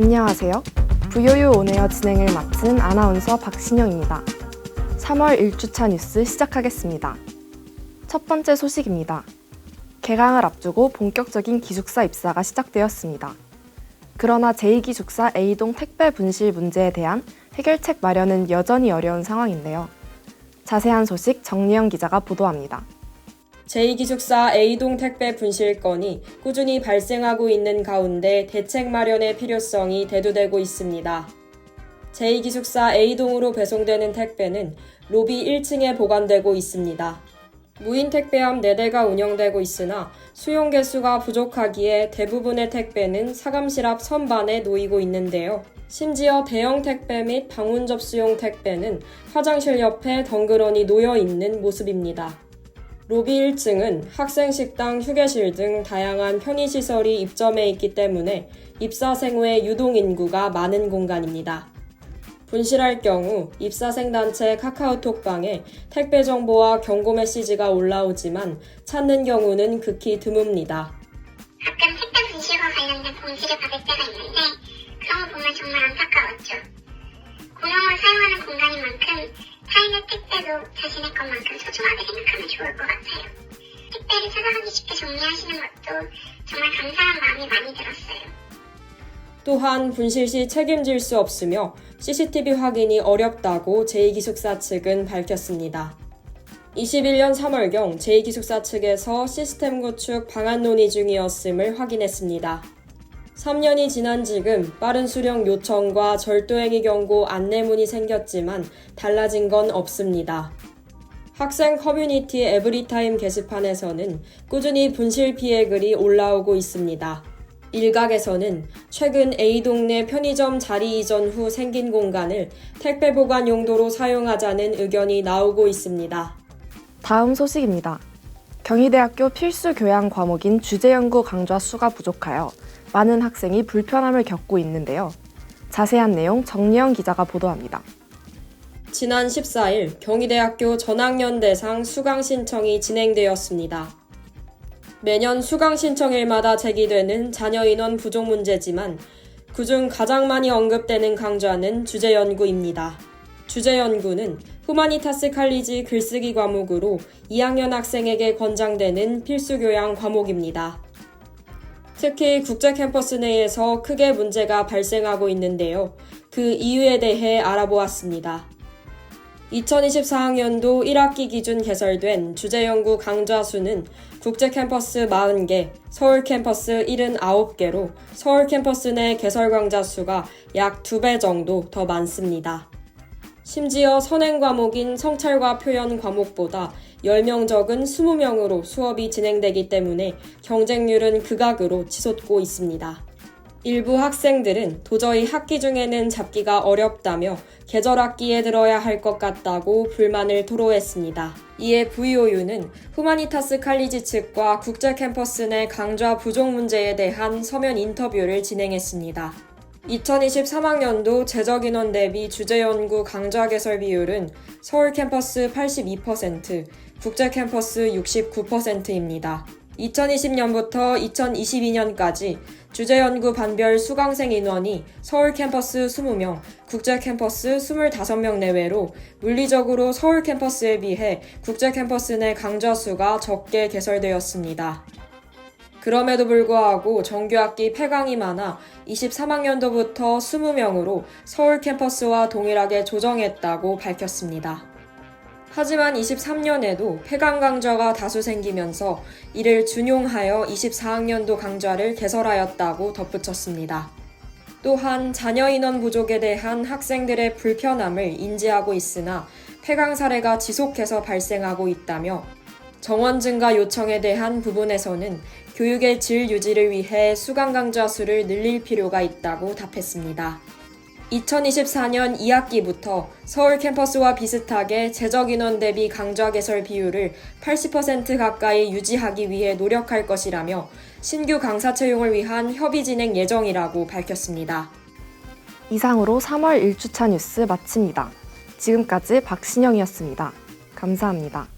안녕하세요. 부요유 온에어 진행을 맡은 아나운서 박신영입니다. 3월 1주차 뉴스 시작하겠습니다. 첫 번째 소식입니다. 개강을 앞두고 본격적인 기숙사 입사가 시작되었습니다. 그러나 제2기숙사 A동 택배 분실 문제에 대한 해결책 마련은 여전히 어려운 상황인데요. 자세한 소식 정리영 기자가 보도합니다. 제2기숙사 A동 택배 분실 건이 꾸준히 발생하고 있는 가운데 대책 마련의 필요성이 대두되고 있습니다. 제2기숙사 A동으로 배송되는 택배는 로비 1층에 보관되고 있습니다. 무인 택배함 4대가 운영되고 있으나 수용 개수가 부족하기에 대부분의 택배는 사감실 앞 선반에 놓이고 있는데요. 심지어 대형 택배 및 방문 접수용 택배는 화장실 옆에 덩그러니 놓여 있는 모습입니다. 로비 1층은 학생 식당, 휴게실 등 다양한 편의시설이 입점해 있기 때문에 입사생 후의 유동 인구가 많은 공간입니다. 분실할 경우 입사생 단체 카카오톡방에 택배 정보와 경고 메시지가 올라오지만 찾는 경우는 극히 드뭅니다. 가끔 택배 분실과 관련된 공지를 받을 때가 있는데 택배도 자신의 것만큼 소중하게 생각하면 좋을 것 같아요. 택배를 찾아가기 쉽게 정리하시는 것도 정말 감사한 마음이 많이 들었어요. 또한 분실 시 책임질 수 없으며 CCTV 확인이 어렵다고 제2기숙사 측은 밝혔습니다. 21년 3월경 제2기숙사 측에서 시스템 구축 방안 논의 중이었음을 확인했습니다. 3년이 지난 지금 빠른 수령 요청과 절도행위 경고 안내문이 생겼지만 달라진 건 없습니다. 학생 커뮤니티 에브리타임 게시판에서는 꾸준히 분실 피해 글이 올라오고 있습니다. 일각에서는 최근 A동네 편의점 자리 이전 후 생긴 공간을 택배 보관 용도로 사용하자는 의견이 나오고 있습니다. 다음 소식입니다. 경희대학교 필수 교양 과목인 주제 연구 강좌 수가 부족하여 많은 학생이 불편함을 겪고 있는데요. 자세한 내용 정리영 기자가 보도합니다. 지난 14일 경희대학교 전학년 대상 수강 신청이 진행되었습니다. 매년 수강 신청일마다 제기되는 자녀 인원 부족 문제지만 그중 가장 많이 언급되는 강좌는 주제 연구입니다. 주제 연구는 후마니타스 칼리지 글쓰기 과목으로 2학년 학생에게 권장되는 필수 교양 과목입니다. 특히 국제 캠퍼스 내에서 크게 문제가 발생하고 있는데요. 그 이유에 대해 알아보았습니다. 2024학년도 1학기 기준 개설된 주제연구 강좌 수는 국제 캠퍼스 40개, 서울 캠퍼스 79개로 서울 캠퍼스 내 개설 강좌 수가 약 2배 정도 더 많습니다. 심지어 선행 과목인 성찰과 표현 과목보다 10명 적은 20명으로 수업이 진행되기 때문에 경쟁률은 극악으로 치솟고 있습니다. 일부 학생들은 도저히 학기 중에는 잡기가 어렵다며 계절 학기에 들어야 할 것 같다고 불만을 토로했습니다. 이에 VOU는 후마니타스 칼리지 측과 국제 캠퍼스 내 강좌 부족 문제에 대한 서면 인터뷰를 진행했습니다. 2023학년도 재적 인원 대비 주제 연구 강좌 개설 비율은 서울 캠퍼스 82%, 국제 캠퍼스 69%입니다. 2020년부터 2022년까지 주제 연구 반별 수강생 인원이 서울 캠퍼스 20명, 국제 캠퍼스 25명 내외로 물리적으로 서울 캠퍼스에 비해 국제 캠퍼스 내 강좌 수가 적게 개설되었습니다. 그럼에도 불구하고 정규학기 폐강이 많아 23학년도부터 20명으로 서울 캠퍼스와 동일하게 조정했다고 밝혔습니다. 하지만 23년에도 폐강 강좌가 다수 생기면서 이를 준용하여 24학년도 강좌를 개설하였다고 덧붙였습니다. 또한 자녀 인원 부족에 대한 학생들의 불편함을 인지하고 있으나 폐강 사례가 지속해서 발생하고 있다며 정원 증가 요청에 대한 부분에서는 교육의 질 유지를 위해 수강 강좌 수를 늘릴 필요가 있다고 답했습니다. 2024년 2학기부터 서울 캠퍼스와 비슷하게 재적 인원 대비 강좌 개설 비율을 80% 가까이 유지하기 위해 노력할 것이라며 신규 강사 채용을 위한 협의 진행 예정이라고 밝혔습니다. 이상으로 3월 1주차 뉴스 마칩니다. 지금까지 박신영이었습니다. 감사합니다.